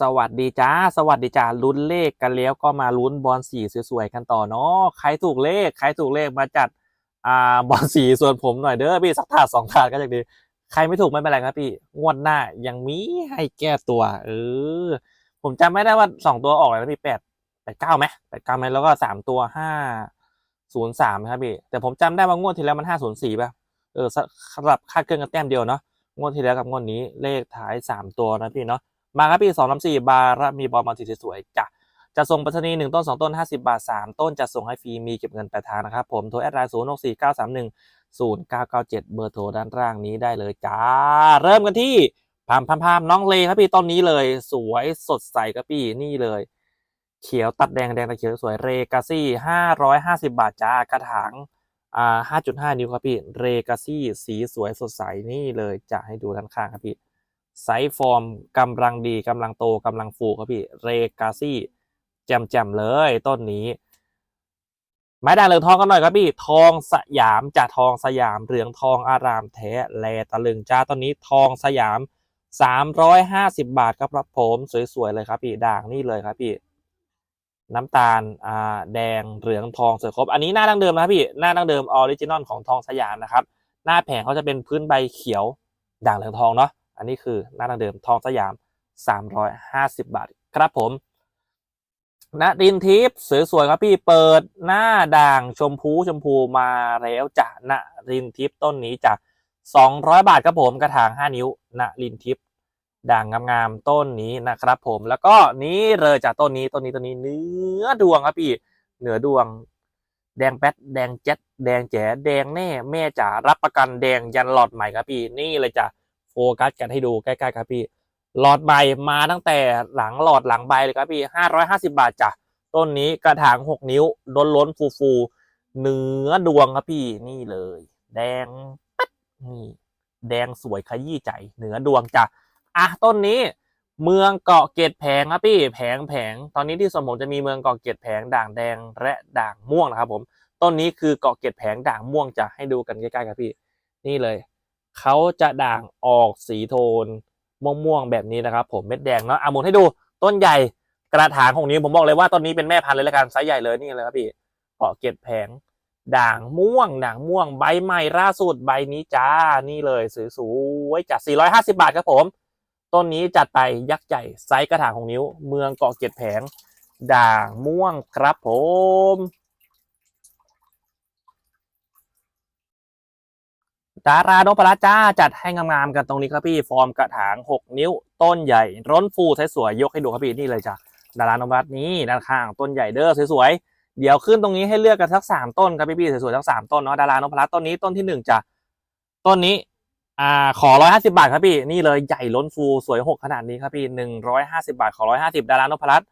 สวัสดีจ้า สวัสดีจ้าลุ้นเลขกันแล้วก็มาลุ้นบอลสีสวยๆกันต่อเนาะใครถูกเลข ใครถูกเลขมาจัดอ่าบอลสีส่วนผมหน่อยเด้อพี่สักถาดสองถาดก็จะดีใครไม่ถูกไม่เป็นไรครับพี่งวดหน้ายังมีให้แก้ตัว เออ ผมจำไม่ได้ว่าสองตัวออกอะไรนะพี่แปดแปดเก้าไหมแปดเก้าไหมแล้วก็สามตัวห้าศูนย์สามครับพี่แต่ผมจำได้ว่างวดที่แล้วมันห้าศูนย์สี่ป่ะเออสำหรับคาดเคลื่อนกันแต้มเดียวเนาะงวดที่แล้วกับงวดนี้เลขท้ายสามตัวนะพี่เนาะ มาครับพี่สองลำสี่บาร์มีบอลมาสีสวยๆจ้ะจะส่งปรษณีหนึ่งต้นสองต้นห้าสิบาทสามต้นจะส่งให้ฟรีมีเก็บเงินปลายทางนะครับผมโทรแอดไลน์ศูนย์หกสี่เก้าสามหนึ่งศูนย์เก้าเก้าเจ็ดเบอร์โทรด้านล่างนี้ได้เลยจ้า เริ่มกันที่พามพามพามน้องเลครับพี่ต้นนี้เลย สวยสดใสครับพี่นี่เลย เขียวตัดแดงแดงตัดเขียวสวยเรกาซี่ห้าร้อยห้าสิบาทจ้ากระถางอ่าห้าจุดห้านิ้วครับพี่เรกาซี่สีสวยสดใสนี่เลยจะให้ดูด้านข้างครับพี่ ไซส์ฟอร์มกำลังดีกำลังโตกำลังฟูครับพี่ เรกาซี่แจ่มๆเลยต้นนี้ ไม้ด่างเหลืองทองกันหน่อยครับพี่ ทองสยามจ่าทองสยามเหลืองทองอารามแท้ แลตะลึงจ้าต้นนี้ทองสยามสามร้อยห้าสิบาทครับผมสวยๆเลยครับพี่ด่างนี่เลยครับพี่ น้ำตาลอ่าแดงเหลืองทองสวยครบ อันนี้หน้าดั้งเดิมนะพี่หน้าดั้งเดิมออริจินอลของทองสยามนะครับ หน้าแผงเขาจะเป็นพื้นใบเขียวด่างเหลืองทองเนาะ อันนี้คือหน้าดังเดิมทองสยาม 350 บาทครับผมณดินทิพย์สวยๆครับพี่เปิดหน้าด่างชมพูชมพูมาแล้วจ้ะณรินทิพย์ต้นนี้จ้ะ200 บาทครับผมกระถาง 5 นิ้วณรินทิพย์ด่างงามๆต้นนี้นะครับผมแล้วก็นี้เลยจากต้นนี้ต้นนี้ต้นนี้เนื้อดวงครับพี่เหนือดวง แดงแป๊ดแดงเจ็ดแดงแจ๋แดงแน่แม่จ๋ารับประกันแดงยันหลอดใหม่ครับพี่นี่เลยจ้ะ โฟกัสกันให้ดูใกล้ๆครับพี่ หลอดใบมาตั้งแต่หลังหลอดหลังใบเลยครับพี่ห้าร้อยห้าสิบาทจ้ะต้นนี้กระถางหกนิ้วล้นล้นฟูฟูเนื้อดวงครับพี่นี่เลย แดงปั๊ดนี่แดงสวยขยี้ใจเนื้อดวงจ้ะอะต้นนี้ เมืองเกาะเกตแผงครับพี่แผงแผงตอนนี้ที่สวนผมจะมีเมืองเกาะเกตแผงด่างแดงและด่างม่วงนะครับผมต้นนี้คือเกาะเกตแผงด่างม่วงจะให้ดูกันใกล้ๆครับพี่ นี่เลย เขาจะด่างออกสีโทนม่วงๆแบบนี้นะครับ ผมเม็ดแดงเนาะอามุนให้ดูต้นใหญ่กระถางของนี้ผมบอกเลยว่าต้นนี้เป็นแม่พันธุ์เลยละกันไซส์ใหญ่เลยนี่เลยครับพี่เกาะเกล็ดแผง ด่างม่วงด่างม่วงใบใหม่ล่าสุดใบนี้จ้านี่เลยสวยๆจาก450 บาทครับผมต้นนี้จัดไปยักษ์ใหญ่ไซส์กระถางของนิ้ว เมืองเกาะเกล็ดแผง ด่างม่วงครับผม ดารานพรัตน์จ้าจัดให้งามๆกันตรงนี้ครับพี่ ฟอร์มกระถาง 6 นิ้ว ต้นใหญ่ ร้นฟูสวยๆยกให้ดูครับพี่นี่เลยจ้ะดารานพรัตน์นี้ด้านข้างต้นใหญ่เด้อสวยๆเดี๋ยวขึ้นตรงนี้ให้เลือกกันสักสามต้นครับพี่พี่ๆสวยๆทั้งสามต้นเนาะดารานพรัตน์ต้นนี้ต้นที่หนึ่งจ้ะต้นนี้อ่าขอร้อยห้าสิบาทครับพี่นี่เลยใหญ่ล้นฟูสวยหกขนาดนี้ครับพี่หนึ่งร้อยห้าสิบาทขอร้อยห้าสิบดารานพรัต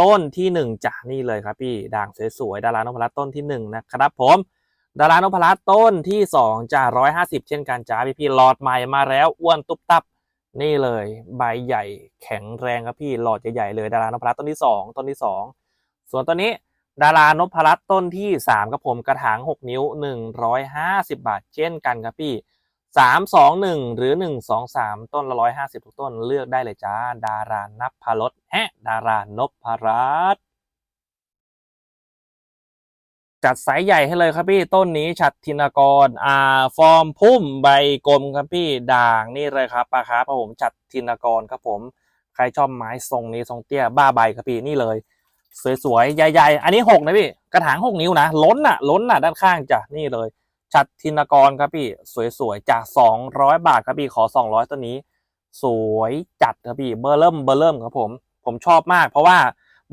ต้นที่หนึ่งจ้ะนี่เลยครับพี่ด่างสวยๆดารานพรัตต้นที่หนึ่งนะครับผม ดารานพรัตต้นที่สองจ่าร้อยห้าสิบเช่นกันจ้าพี่พี่หลอดใหม่มาแล้วอ้วนตุ๊บตับนี่เลย ใบใหญ่แข็งแรงครับพี่หลอดใหญ่ๆเลยดารานพรัตต้นที่สองต้นที่สองส่วนตัวนี้ ดารานพรัตต้นที่สามครับผมกระถางหกนิ้วหนึ่งร้อยห้าสิบบาท เช่นกันครับพี่สามสองหนึ่งหรือหนึ่งสองสามต้นละร้อยห้าสิบทุกต้นเลือกได้เลยจ้า ดารานพรสแฮะดารานพรัต จัดไซส์ใหญ่ให้เลยครับพี่ต้นนี้ฉัดธินกรอ่าฟอร์มพุ่มใบกลมครับพี่ด่างนี่เลยครับปลาครับผมฉัดธินกรครับผม ใครชอบไม้ทรงนี้ทรงเตี้ยบ้าใบครับพี่นี่เลย สวยๆใหญ่ๆ อันนี้หกนะพี่กระถางหกนิ้วนะล้นอะ ล้นอะด้านข้างจ้ะนี่เลยฉัดธินกรครับพี่สวยๆจากสองร้อยบาทครับพี่ขอสองร้อยตัวนี้ สวยจัดครับพี่เบอร์เริ่มเบอร์เริ่มครับผม ผมชอบมากเพราะว่า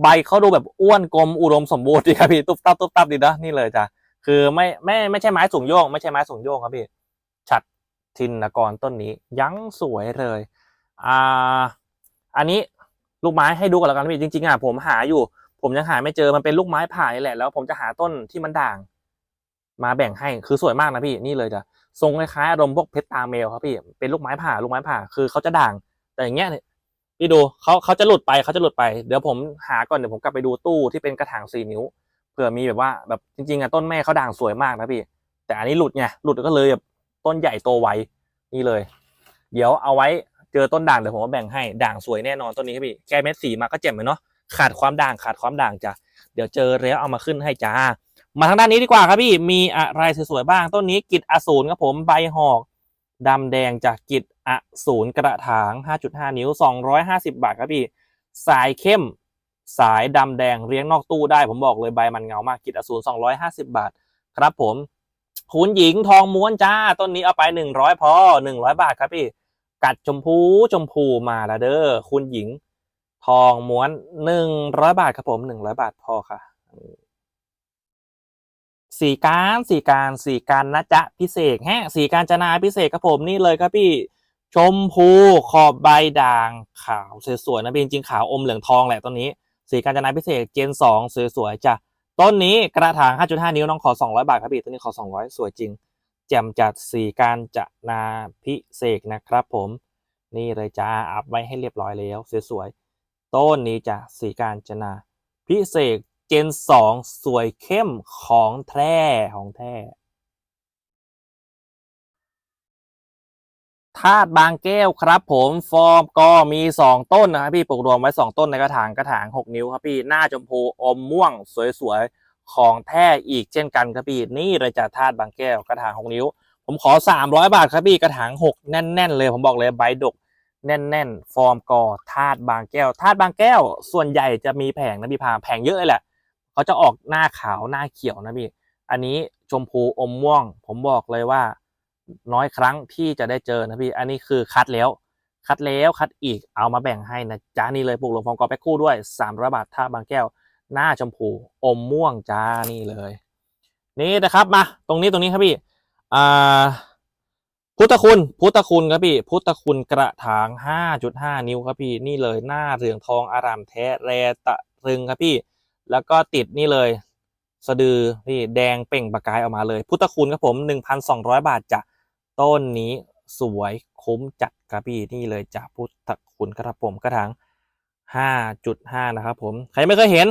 ใบเขาดูแบบอ้วนกลมอุดมสมบูรณ์ดีครับพี่ตุ๊บตับตุ๊บตับดีนะนี่เลยจ้ะคือไม่ไม่ไม่ใช่ไม้สูงโยงไม่ใช่ไม้สูงโยงครับพี่ฉัดทินกรต้นนี้ยังสวยเลยอ่าอันนี้ลูกไม้ให้ดูก่อนแล้วกันพี่จริงๆอะผมหาอยู่ ผมยังหาไม่เจอมันเป็นลูกไม้ผ่านี่แหละ แล้วผมจะหาต้นที่มันด่าง มาแบ่งให้คือสวยมากนะพี่นี่เลยจ้ะทรงคล้ายๆอารมณ์พวกเพชรตาเมลครับพี่เป็นลูกไม้ผ่าลูกไม้ผ่าคือเขาจะด่าง แต่อย่างเงี้ยเนี่ย พี่ดูเขาเขาจะหลุดไปเขาจะหลุดไปเดี๋ยวผมหาก่อนเดี๋ยวผมกลับไปดูตู้ที่เป็นกระถางสี่นิ้วเผื่อมีแบบว่าแบบจริงๆอะต้นแม่เขาด่างสวยมากนะพี่ แต่อันนี้หลุดไงหลุดก็เลยแบบต้นใหญ่โตไวนี่เลย เดี๋ยวเอาไว้เจอต้นด่างเดี๋ยวผมว่าแบ่งให้ด่างสวยแน่นอนต้นนี้ครับพี่แก้เม็ดสีมาก็เจ็บเลยเนาะขาดความด่างขาดความด่างจ้ะเดี๋ยวเจอแล้วเอามาขึ้นให้จ้ามาทางด้านนี้ดีกว่าครับพี่มีอะไรสวยๆบ้างต้นนี้กิจอสูรครับผมใบหอก ดำแดงจากกิจอสูรกระถาง 5.5 นิ้ว 250 บาทครับพี่ สายเข้ม สายดำแดงเลี้ยงนอกตู้ได้ ผมบอกเลยใบมันเงามากกิจอสูร250 บาท ครับผม คุณหญิงทองม้วนจ้า ต้นนี้เอาไป 100 พอ 100 บาทครับพี่ กัดชมพูชมพูมาแล้วเด้อ คุณหญิงทองม้วน 100 บาทครับผม 100 บาทพอค่ะ สีการสี่การสี่การนะจ๊ะพิเศษแฮะสี่การจนาพิเศษครับผมนี่เลยครับพี่ชมพูขอบใบด่างขาวสวยๆนะพี่จริงขาวอมเหลืองทองแหละต้นนี้สีการจนาพิเศษเจนสองสวยๆจ้ะต้นนี้กระถาง 5.5 นิ้วน้องขอ 200 บาทครับพี่ต้นนี้ขอ 200 สวยจริง แจ่มจัดสีการจนาพิเศษนะครับผมนี่เลยจ้าอัพไว้ให้เรียบร้อยแล้วสวยๆต้นนี้จ้ะสีการจนาพิเศษ จนสองสวยเข้มของแท้ของแท้ธาตุบางแก้วครับ ผมฟอร์มก็มีสองต้นนะครับพี่ปลูกรวมไว้สองต้นในกระถางกระถางหกนิ้วครับพี่หน้าชมพูอมม่วง สวยๆ ของแท้อีกเช่นกันครับพี่นี่เลยจ้ะธาตุบางแก้วกระถางหกนิ้ว ผมขอสามร้อยบาทครับพี่กระถางหกแน่น ๆ เลย ผมบอกเลยใบดก แน่น ๆ ฟอร์มกอธาตุบางแก้วธาตุบางแก้ว ส่วนใหญ่จะมีแผงนะพี่พาแผงเยอะเลยแหละ เขาจะออกหน้าขาวหน้าเขียวนะพี่ อันนี้ชมพูอมม่วง ผมบอกเลยว่า น้อยครั้งที่จะได้เจอนะพี่ อันนี้คือคัดแล้ว คัดแล้วคัดอีกเอามาแบ่งให้นะจ้านี่เลยปลูกลงฟองกอแป๊กคู่ด้วย300บาทท่าบางแก้ว หน้าชมพูอมม่วงจ้านี่เลย นี่นะครับมาตรงนี้ตรงนี้ครับพี่อ่าพุทธคุณ พุทธคุณครับพี่ พุทธคุณกระถาง 5.5 นิ้วครับพี่ นี่เลยหน้าเหลืองทองอารามแท้แรตะรึงครับพี่ แล้วก็ติดนี่เลย สะดือพี่แดงเป่งประกายออกมาเลย พุทธคุณครับผม 1,200 บาทจ้ะต้นนี้สวยคุ้มจัดครับพี่นี่เลยจ้ะพุทธคุณครับผมกระถาง5.5 นะครับผม ใครไม่เคยเห็น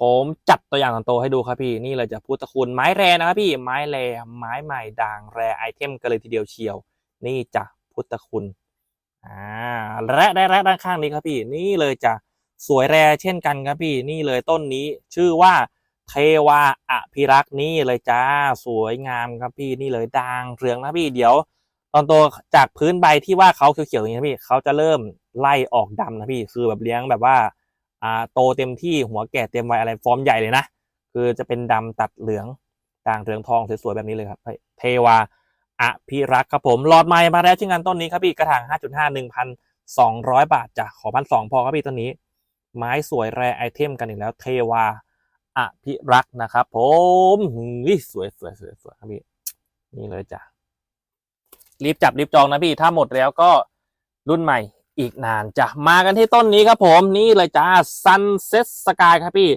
ผมจัดตัวอย่างตอนโตให้ดูครับพี่ นี่เลยจะพุทธคุณไม้แรนะครับพี่ ไม้แรไม้ใหม่ด่างแรไอเทมกันเลยทีเดียวเชียว นี่จะพุทธคุณ อ่า และได้และด้านข้างนี้ครับพี่ นี่เลยจะ สวยแรเช่นกันครับพี่นี่เลยต้นนี้ชื่อว่าเทวาอภิรักษ์นี่เลยจ้าสวยงามครับพี่นี่เลยด่างเรืองนะพี่เดี๋ยว ตอนโตจากพื้นใบที่ว่าเขาเขียวๆอย่างนี้นะพี่เขาจะเริ่มไล่ออกดำนะพี่คือแบบเลี้ยงแบบว่าอ่าโตเต็มที่หัวแก่เต็มวัยอะไรฟอร์มใหญ่เลยนะคือจะเป็นดำตัดเหลืองด่างเหลืองทองสวยๆแบบนี้เลยครับเทวาอภิรักษ์ครับผมหลอดใหม่มาแล้วเช่นกันต้นนี้ครับพี่กระถาง 5.5 1,200 บาทจ้ะขอพันสองพอครับพี่ต้นนี้ ไม้สวยแรไอเทมกันอีกแล้ว เทวาอภิรักษ์นะครับ ผมนี่สวยสวยสวยสวยครับพี่นี่เลยจ้ะรีบจับรีบจองนะพี่ถ้าหมดแล้วก็รุ่นใหม่อีกนานจะมากันที่ต้นนี้ครับผมนี่เลยจ้า Sunset Sky ครับพี่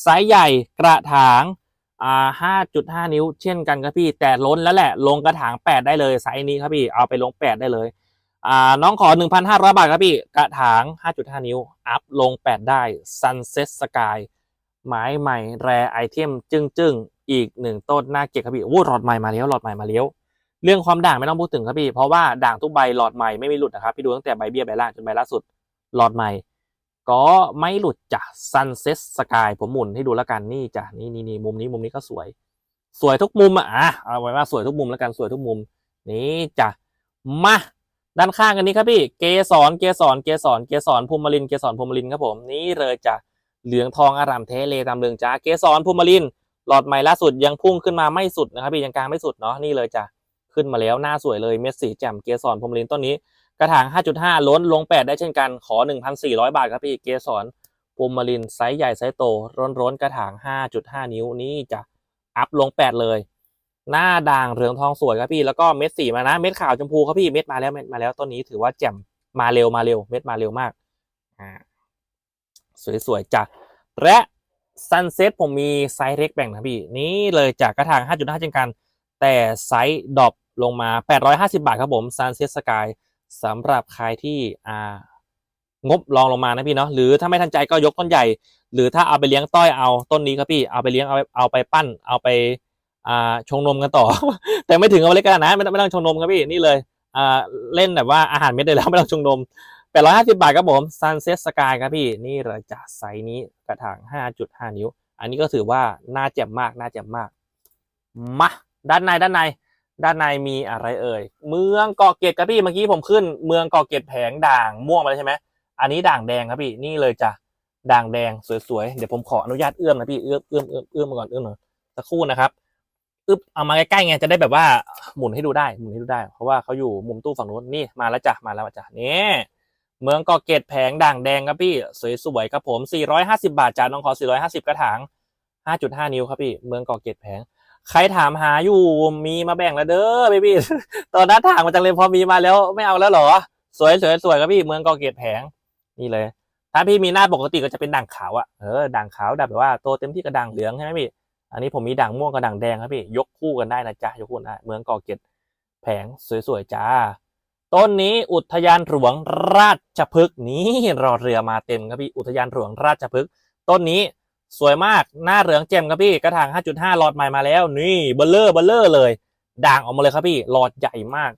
ไซส์ใหญ่กระถางอ่าห้าจุดห้านิ้วเช่นกันครับพี่ แต่ล้นแล้วแหละ ลงกระถางแปดได้เลยไซส์นี้ครับพี่เอาไปลงแปดได้เลย อ่าน้องขอหนึ่งพันห้าร้อยบาทครับพี่ กระถางห้าจุดห้านิ้ว อัพลงแปดได้ Sunset Sky ไม้ใหม่ แรไอเทม จึ้งจึ้งๆอีกหนึ่งต้นหน้าเก็บครับพี่โอ้หลอดใหม่มาแล้วหลอดใหม่มาแล้วเรื่องความด่างไม่ต้องพูดถึงครับพี่ เพราะว่าด่างทุกใบหลอดใหม่ไม่มีหลุดนะครับ พี่ดูตั้งแต่ใบเบี้ยใบล่างจนใบล่าสุดหลอดใหม่ ก็ไม่หลุดจ้ะ Sunset Sky ผมหมุนให้ดูแล้วกันนี่จ้ะนี่นี่นี่มุมนี้มุมนี้ก็สวย สวยทุกมุมอะอะเอาไว้ว่าสวยทุกมุมแล้วกันสวยทุกมุมนี่จ้ะมา ด้านข้างกันนี้ครับพี่ เกสรเกสรเกสรเกสรภูมิลินเกสรภูมิลินครับผม นี่เลยจ้ะเหลืองทองอารามเทเลตามเรืองจ้าเกสรภูมิลินหลอดใหม่ล่าสุดยังพุ่งขึ้นมาไม่สุดนะครับพี่ยังกลางไม่สุดเนาะนี่เลยจ้ะขึ้นมาแล้วหน้าสวยเลยเม็ดสีแจ่มเกสรพรหมลินต้นนี้ กระถาง 5.5 ล้นลง 8 ได้เช่นกันขอ 1,400 บาทครับพี่เกสรพรหมลินไซส์ใหญ่ไซส์โตร้นร้นๆกระถาง 5.5 นิ้วนี่จะอัพลง 8 เลย หน้าด่างเหลืองทองสวยครับพี่แล้วก็เม็ดสีมานะ เม็ดขาวชมพูครับพี่เม็ดมาแล้วเม็ดมาแล้วต้นนี้ถือว่าแจ่มมาเร็วมาเร็ว เม็ดมาเร็วมากอ่าสวยๆจ้ะและซันเซ็ตผมมีไซส์เล็กแบ่งนะพี่ นี่เลยจากกระถาง 5.5 เช่นกัน แต่ไซส์ดรอปลงมา 850 บาทครับผม Sunset Sky สำหรับใครที่อ่างบลองลงมานะพี่เนาะหรือถ้าไม่ทันใจก็ยกต้นใหญ่ หรือถ้าเอาไปเลี้ยงต้อยเอาต้นนี้ครับพี่เอาไปเลี้ยงเอาไปเอาไปปั้นเอาไป อ่าชงนมกันต่อ แต่ไม่ถึงเอาเล็กขนาดนั้นไม่ต้องไม่ต้องชงนมครับพี่นี่เลยอ่าเล่นแบบว่าอาหารเม็ดได้แล้วไม่ต้องชงนมแปดร้อยห้าสิบาทครับผม Sunset Sky ครับพี่นี่เลยจ้ะไซส์นี้กระถางห้าจุดห้านิ้ว อันนี้ก็ถือว่าน่าเจ็บมากน่าเจ็บมากมาด้านในด้านใน ด้านในมีอะไรเอ่ยเมืองเกาะเกร็ดครับพี่เมื่อกี้ผมขึ้น เมืองเกาะเกร็ดแผงด่างม่วงมาแล้วใช่ไหมอันนี้ด่างแดงครับพี่นี่เลยจ้ะด่างแดงสวยๆเดี๋ยวผมขออนุญาตเอื้อมนะพี่เอื้อมเอื้อมเอื้อมเอื้อมก่อนเอื้อมหน่อยสักครู่นะครับ อึ๊บเอามาใกล้ๆไงจะได้แบบว่าหมุนให้ดูได้หมุนให้ดูได้ เพราะว่าเขาอยู่มุมตู้ฝั่งนู้นนี่มาแล้วจ้ะมาแล้วจ้ะนี่เมืองกาะเกร็ดแผงด่างแดงครับพี่สวยๆครับผม 450 บาทจ้าน้องขอ 450 กระถาง 5.5 นิ้วครับพี่ เมืองกาะเกร็ดแผง ใครถามหาอยู่มีมาแบ่งแล้วเด้อพี่ตอนนั้นถางมาจังเลยพอมีมาแล้วไม่เอาแล้วเหรอ สวยสวยสวยครับพี่ เมืองกาะเกร็ดแผงนี่เลย ถ้าพี่มีหน้าปกติก็จะเป็นด่างขาวอะเออด่างขาวแบบว่าโตเต็มที่กับด่างเหลืองใช่ไหมพี่ อันนี้ผมมีด่างม่วงกับด่างแดงครับพี่ ยกคู่กันได้นะจ๊ะยกคู่นได้เมืองกาะเกร็ดแผงสวยๆจ้า ต้นนี้อุทยานหลวงราชพฤกษ์นี่รอเรือมาเต็มครับพี่อุทยานหลวงราชพฤกษ์ต้นนี้สวยมากหน้าเหลืองแจ่มครับพี่กระถาง 5.5 หลอดใหม่มาแล้ว นี่เบลเลอร์เบลเลอร์เลย ด่างออกมาเลยครับพี่หลอดใหญ่มาก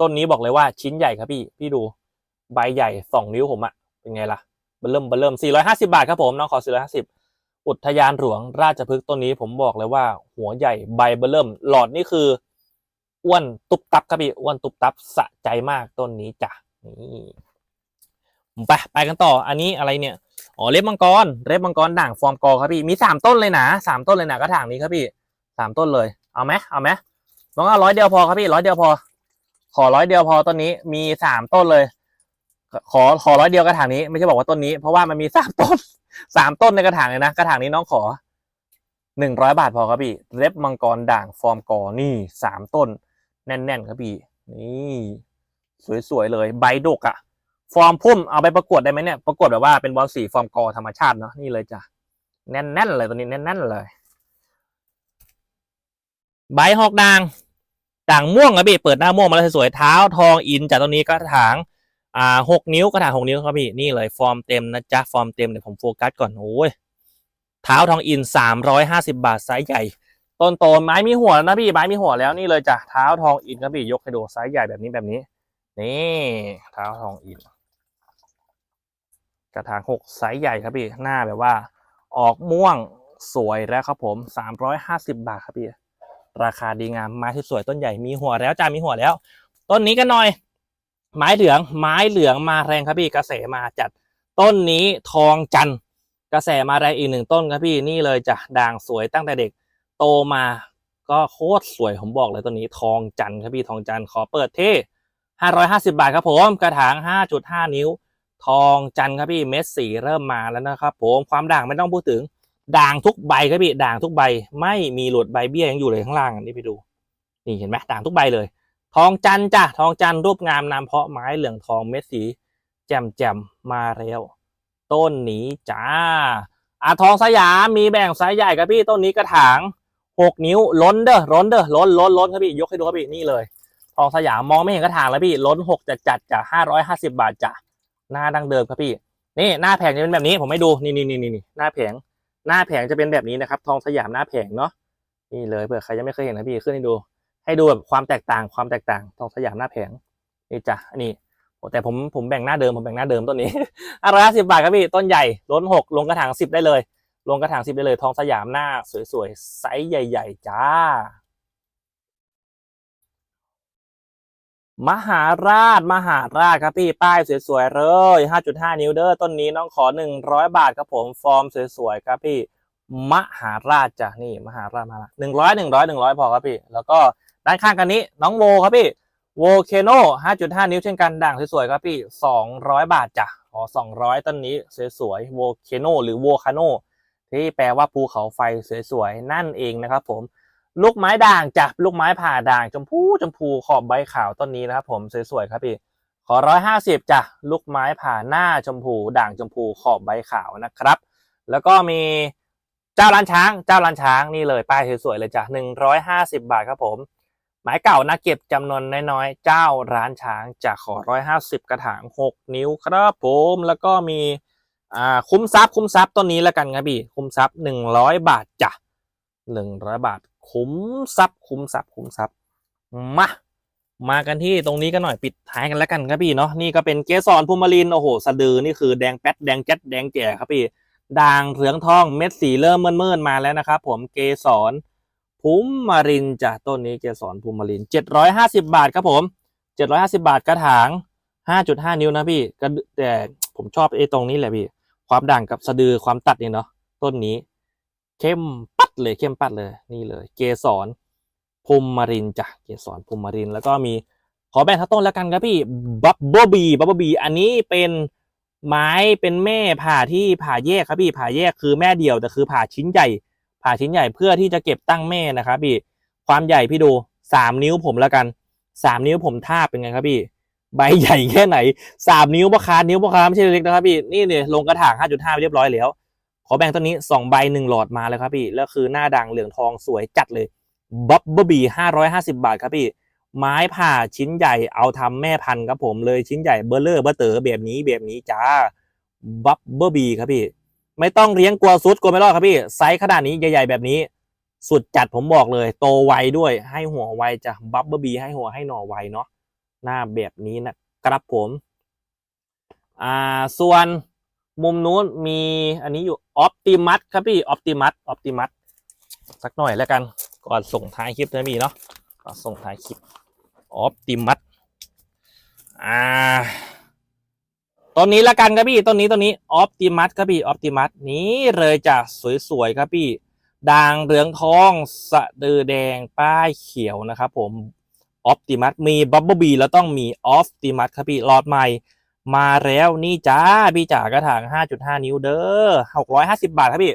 ต้นนี้บอกเลยว่าชิ้นใหญ่ครับพี่ พี่ดูใบใหญ่สองนิ้วผมอะเป็นไงล่ะเบลเริ่มเบลเริ่ม450 บาทครับผมน้องขอ450 อุทยานหลวงราชพฤกษ์ต้นนี้ผมบอกเลยว่า หัวใหญ่ใบเบิ่มหลอดนี่คืออ้วนตุบตับครับพี่อ้วนตุบตับสะใจมากต้นนี้จ้ะนี่ไปไปกันต่อ อันนี้อะไรเนี่ยอ๋อเล็บมังกรเล็บมังกรด่างฟอร์มกอครับพี่มีสามต้นเลยนะสามต้นเลยนะกระถางนี้ครับพี่สามต้นเลยเอาไหมเอาไหมน้องเอาร้อยเดียวพอครับพี่ร้อยเดียวพอ ขอร้อยเดียวพอต้นนี้มีสามต้นเลย ขอขอร้อยเดียวกระถางนี้ไม่ใช่บอกว่าต้นนี้ เพราะว่ามันมีสามต้น สามต้นในกระถางเลยนะ กระถางนี้น้องขอหนึ่งร้อยบาทพอครับพี่ เล็บมังกรด่างฟอร์มกอนี่สามต้น แน่น ๆ ครับพี่ นี่สวย ๆ เลยใบดกอะฟอร์มพุ่มเอาไปประกวดได้ไหมเนี่ยประกวดแบบว่าเป็นบอลสีฟอร์มกอธรรมชาติเนาะนี่เลยจ้ะแน่นๆเลยตัวนี้แน่นๆเลย ใบหอกด่างด่างม่วงครับพี่เปิดหน้าม่วงมาแล้วสวยๆเท้าทองอินจากตรงนี้กระถาง อ่าหกนิ้วกระถางหกนิ้วครับพี่นี่เลยฟอร์มเต็มนะจ๊ะฟอร์มเต็มเดี๋ยวผมโฟกัสก่อนโอ้ยเท้าทองอินสามร้อยห้าสิบาทไซส์ใหญ่ต้นโตไม้มีหัวแล้วนะพี่ไม้มีหัวแล้วนี่เลยจ้ะเท้าทองอินครับพี่ยกให้ดูไซส์ใหญ่แบบนี้แบบนี้นี่เท้าทองอิน กระถางหกไซส์ใหญ่ครับพี่หน้าแบบว่า ออกม่วงสวยแล้วครับผมสามร้อยห้าสิบาทครับพี่ราคาดีงามไม้ที่สวยต้นใหญ่มีหัวแล้วจ้ามีหัวแล้ว ต้นนี้กันหน่อย ไม้เหลืองไม้เหลืองมาแรงครับพี่กระแสมาจัดต้นนี้ทองจันกระแสมาแรงอีกหนึ่งต้นครับพี่นี่เลยจ้ะด่างสวยตั้งแต่เด็กโตมาก็โคตรสวยผมบอกเลยตัวนี้ทองจันครับพี่ทองจันขอเปิดเท่ห้าร้อยห้าสิบาทครับผมกระถางห้าจุดห้านิ้ว ทองจันครับพี่เม็ดสีเริ่มมาแล้วนะครับผมความด่างไม่ต้องพูดถึงด่างทุกใบครับพี่ด่างทุกใบ ไม่มีหลุดใบเบี้ยยังอยู่เลยข้างล่างนนี้ไปดู นี่เห็นไหมด่างทุกใบเลย ทองจันจ้ะทองจันรูปงามนามเพาะไม้เหลืองทองเม็ดสี แจ่มแจ่มมาแล้วต้นนี้จ้าอะทองสยามมีแบ่งไซส์ใหญ่ครับพี่ต้นนี้กระถางหกนิ้วล้นเด้อล้นเด้อล้นล้นล้นครับพี่ยกให้ดูครับพี่นี่เลยทองสยามมองไม่เห็นกระถางแล้วพี่ล้นหกจัดจัดจ้ะห้าร้อยห้าสิบาทจ้ะหน้าดังเดิมครับพี่ นี่หน้าแผงจะเป็นแบบนี้ผมให้ดูนี่นี่นี่นี่หน้าแผง หน้าแผงจะเป็นแบบนี้นะครับ ทองสยามหน้าแผงเนาะนี่เลยเผื่อใครยังไม่เคยเห็นนะพี่ขึ้นให้ดู ให้ดูแบบความแตกต่างความแตกต่างทองสยามหน้าแผงนี่จ้ะอันนี้แต่ผมผมแบ่งหน้าเดิมผมแบ่งหน้าเดิมต้นนี้ห้าร้อยห้าสิบาทครับพี่ต้นใหญ่ล้นหกลงกระถางสิบได้เลย ลงกระถางสิบได้เลย ทองสยามหน้า สวยๆไซส์ใหญ่ ๆ จ้ามหาราชมหาราชครับพี่ป้ายสวยๆเลย5.5 นิ้วเด้อต้นนี้น้องขอ 100 บาทครับผมฟอร์มสวยๆครับพี่ มหาราชจ้ะนี่มหาราชมาละหนึ่งร้อยหนึ่งร้อยหนึ่งร้อยพอครับพี่ แล้วก็ ด้านข้างกันนี้น้องโวครับพี่โวเคโน5.5 นิ้วเช่นกันด่างสวยๆครับพี่ 200 บาทจ้ะขอ200 ต้นนี้สวยๆโวเคโนหรือโวคาโนที่แปลว่าภูเขาไฟสวยๆ นั่นเองนะครับผม ลูกไม้ด่างจ้ะลูกไม้ผ่าด่างชมพูชมพูขอบใบขาวต้นนี้นะครับผมสวยๆครับพี่ขอร้อยห้าสิบจ้ะลูกไม้ผ่าหน้าชมพู ด่างชมพูขอบใบขาวนะครับ แล้วก็มีเจ้าร้านช้าง เจ้าร้านช้างนี่เลยป้ายสวยๆเลยจ้ะหนึ่งร้อยห้าสิบาทครับผม ไม้เก่านะเก็บจำนวนน้อยๆ เจ้าร้านช้างจะขอร้อยห้าสิบกระถางหกนิ้วครับผมแล้วก็มีอ่าคุ้มทรัพย์คุ้มทรัพย์ต้นนี้แล้วกันครับพี่คุ้มทรัพย์หนึ่งร้อยบาทจ้ะหนึ่งร้อยบาท คุ้มทรัพย์ คุ้มทรัพย์คุ้มทรัพย์มามากันที่ตรงนี้กันหน่อยปิดท้ายกันแล้วกันครับพี่เนาะนี่ก็เป็นเกสรภูมิลินโอ้โหสะดือนี่คือแดงแป๊ดแดงแจ๊ดแดงแจ๋ครับพี่ด่างเหลืองทองเม็ดสีเริ่มเมื่อนๆมาแล้วนะครับผมเกสร ภูมิรินจ้ะต้นนี้เกสรภูมิรินเจ็ดร้อยห้าสิบาทครับผมเจ็ดร้อยห้าสิบาทกระถางห้าจุดห้านิ้วนะพี่ก็แต่ผมชอบไอ้ตรงนี้แหละพี่ ความด่างกับสะดือความตัดนี่เนาะต้นนี้ เข้มปัดเลยเข้มปัดเลยนี่เลย เกสรภูมิรินจ้ะเกสรภูมิริน แล้วก็มีขอแบ่งทั้งต้นแล้วกันครับพี่บับเบิลบีบับเบิลบีอันนี้เป็นไม้เป็นแม่ผ่าที่ผ่าแยกครับพี่ผ่าแยกคือแม่เดี่ยวแต่คือผ่าชิ้นใหญ่ ผ่าชิ้นใหญ่เพื่อที่จะเก็บตั้งแม่นะครับพี่ความใหญ่พี่ดูสามนิ้วผมแล้วกันสามนิ้วผมทาบเป็นไงครับพี่ ใบใหญ่แค่ไหนสามนิ้วพ่อค้านิ้วพ่อค้าไม่ใช่เล็กนะครับพี่นี่เนี่ยลงกระถางห้าจุดห้าเรียบร้อยแล้ว ขอแบ่งต้นนี้สองใบหนึ่งหลอดมาเลยครับพี่แล้วคือหน้าด่างเหลืองทองสวยจัดเลยบับเบิลบีห้าร้อยห้าสิบาทครับพี่ ไม้ผ่าชิ้นใหญ่เอาทำแม่พันธุ์ครับผมเลยชิ้นใหญ่เบอร์เลอร์เบอร์เต๋อแบบนี้แบบนี้จ้าบับเบิลบีครับพี่ ไม่ต้องเลี้ยงกลัวซุดกลัวไม่รอดครับพี่ไซส์ขนาดนี้ใหญ่ ๆ แบบนี้ สุดจัดผมบอกเลย โตไวด้วยให้หัวไวจะบับเบิลบีให้หัวให้หน่อไวเนาะหน้าแบบนี้นะครับผมอ่าส่วนมุมนู้นมีอันนี้อยู่ออ t ติมัสครับพี่ออ t ติมัสออ t ติมัสสักหน่อยแล้วกันก่อนส่งท้ายคลิปนะพี่เนาะก่อนส่งท้ายคลิปออ t ติมัสอ่า ต้นนี้ล้วกันครับพี่ต้นนี้ต้นนี้ออ t ติมัสครับพี่ออ t ติมัสนี้เลยจ้ะสวยๆครับพี่ด่างเหลืองทองสะดือแดงป้ายเขียวนะครับผมออ t ติมัสมีบับเบิลบีแล้วต้องมีออ t ติมัสครับพี่หลอดใหม่มาแล้วนี่จ้าพี่จ๋ากระถาง 5.5 นิ้วเด้อ650 บาทครับพี่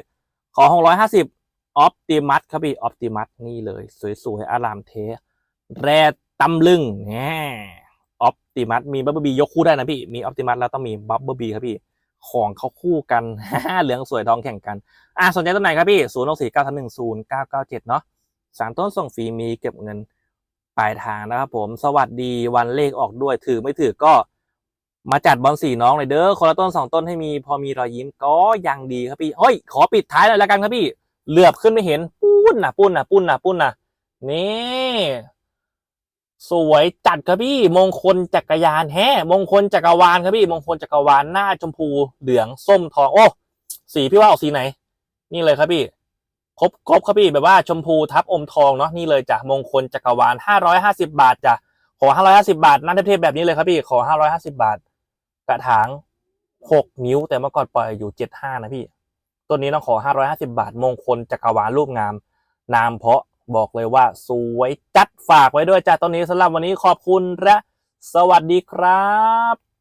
ขอ 650ออปติมัสครับพี่ออปติมัสนี่เลย สวยๆอารามเท แร่ตำลึงแหมออป ติมัสมีบับเบิลบียกคู่ได้นะพี่ มีออปติมัสแล้วต้องมีบับเบิลบีครับพี่ ของเขาคู่กัน เหลืองสวยทองแข่งกัน อะสนใจต้นไหนครับพี่0 6 4 9 3 1 0 9 9 7เก้าท่าหนึ่งศูนย์เก้าเก้าเจ็ดเนาะสามต้นส่งฟรีมีเก็บเงินปลายทางนะครับผม สวัสดีวันเลขออกด้วย ถือไม่ถือก็มาจัดบอลสี่น้องเลยเด้อ คนละต้นสองต้นให้มีพอมีรอยยิ้มก็ยังดีครับพี่เฮ้ย ขอปิดท้ายเลยแล้วกันครับพี่ เหลือบขึ้นไม่เห็น ปุ้นนะปุ้นนะปุ้นนะปุ้นนะนี่ สวยจัดครับพี่มงคลจักรยานแฮมงคลจักรวาลครับพี่มงคลจักรวาลหน้าชมพูเหลืองส้มทองโอ้สีพี่ว่าออกสีไหน นี่เลยครับพี่ครบครบครับพี่แบบว่าชมพูทับอมทองเนาะนี่เลยจ้ะมงคลจักรวาลห้าร้อยห้าสิบาทจ้ะขอห้าร้อยห้าสิบาทหน้าเทพๆแบบนี้เลยครับพี่ขอห้าร้อยห้าสิบาท กระถางหกนิ้วแต่เมื่อก่อนปล่อยอยู่เจ็ดห้านะพี่ต้นนี้ต้องขอห้าร้อยห้าสิบาท มงคลจักรวาลรูปงาม นามเพาะ บอกเลยว่า สวยจัดฝากไว้ด้วยจ้าต้นนี้สำหรับวันนี้ขอบคุณและสวัสดีครับ